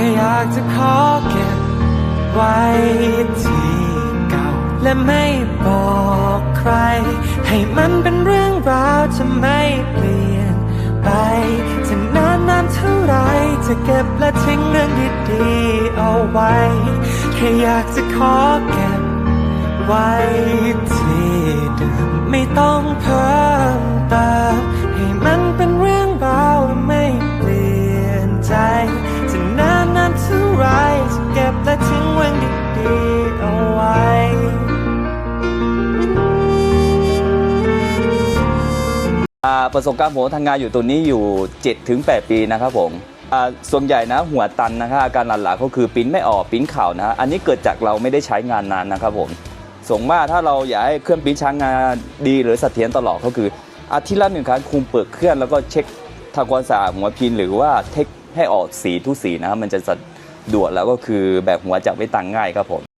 ค่อยากจะขอเก็บไว้ที่เก่า และไม่บอกใคร ให้มันเป็นเรื่องราวจะไม่เปลี่ยนไปจะนานนานเท่าไรจะเก็บและทิ้งเรื่องดีๆเอาไว้แค่อยากจะขอเก็บไว้ที่เดิมไม่ต้องเพิ่มเติมให้มันเป็น ประสบการณ์ผมทำงานอยู่ตัวนี้อยู่ 7-8 ปีนะครับผมส่วนใหญ่นะหัวตันนะครับอาการหลักๆก็คือปิ้นไม่ออกปิ้นข่านะฮะอันนี้เกิดจากเราไม่ได้ใช้งานนานนะครับผมส่งมากถ้าเราอยากให้เครื่องปิ้นช้างงานดีหรือเสถียรตลอดก็คือ อาทิตย์ละหนึ่งครั้งคุมเปิดเครื่องแล้วก็เช็คทำความสะอาดหัวพินหรือว่าเทคให้ออกสีทุกสีนะครับมันจะสะดวกแล้วก็คือแบบหัวจับไม่ตังง่ายครับผม